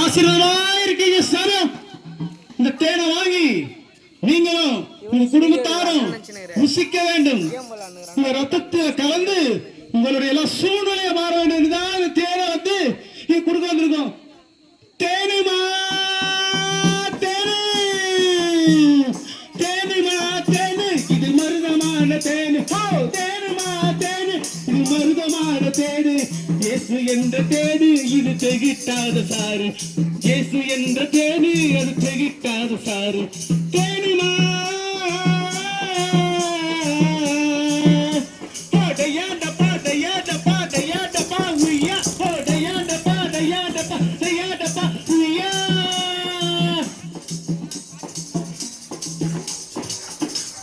ஆசீர்வாதமா இருக்கீங்க சரம் இந்த தேனை வாங்கி நீங்களும் உங்க குடும்பத்தாரும் ருசிக்க வேண்டும். உங்க ரத்தத்தில் கலந்து உங்களுடைய சூழ்நிலையை மாற வேண்டும். இந்த தேனை வந்து இங்க கொடுக்க வந்திருக்கோம். தேனிமா தேனு. தேனிமா தேனு. இது மருதமான தேனு. தேனு. இயேசு என்ற தேனு இது தெகிட்டாத சாறு. இயேசு என்ற தேனு அது தெகிட்டாத சாறு. தேனிமா பாடையாட பாடையாட பாடையாட பாவுயா பாடையாட பாடையாட பாடையாட பாவுயா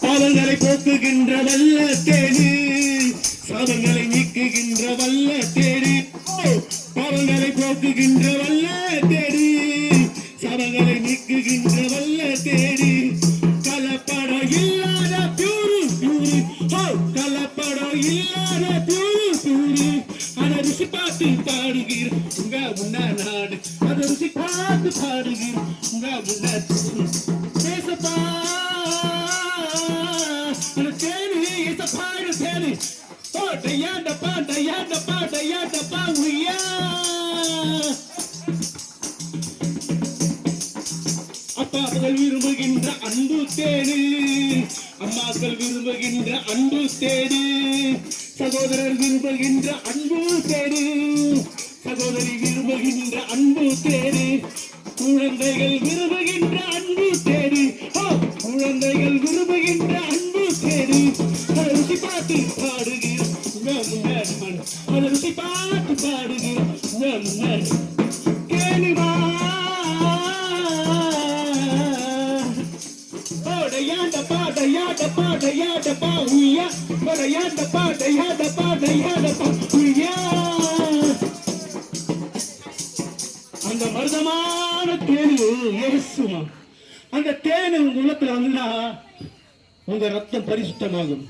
பாவங்களை போக்குகின்ற வல்ல தேடு பாவங்களை போக்குகின்ற வல்ல தேடி சாபங்களை நீக்குகின்ற வல்ல தேடி. கலப்படம் இல்லாத பியூரு பியூரு. ஹோ கலப்படம் இல்லாத பியூரு பியூரு. அதை ருசி பார்த்து பாடுகிற உங்க முன்ன நாடு. அதை ருசி பார்த்து பாடுகிற உங்க முன்ன பேசப்பா அந்த தேனி பாடு தேனி. பாட்டையாண்டப்பா பாண்டையாண்ட டையாண்டப்பா அப்பாக்கள் விரும்புகின்ற அன்பு தேடு அம்மாக்கள் விரும்புகின்ற அன்பு தேடு சகோதரர் விரும்புகின்ற அன்பு தேடு சகோதரி விரும்புகின்ற அன்பு தேடு குழந்தைகள் விரும்புகின்ற அன்பு தேடு குழந்தைகள் விரும்புகின்ற அன்பு தேடு அதை ருசி பார்த்து பாடுகிறோம் அதை ருசி பார்த்து பாடுகிறோம் மருதமான தேனு இயேசுமா அந்த தேனு உங்க உள்ளத்துல வந்துன்னா உங்க ரத்தம் பரிசுத்தமாகும்.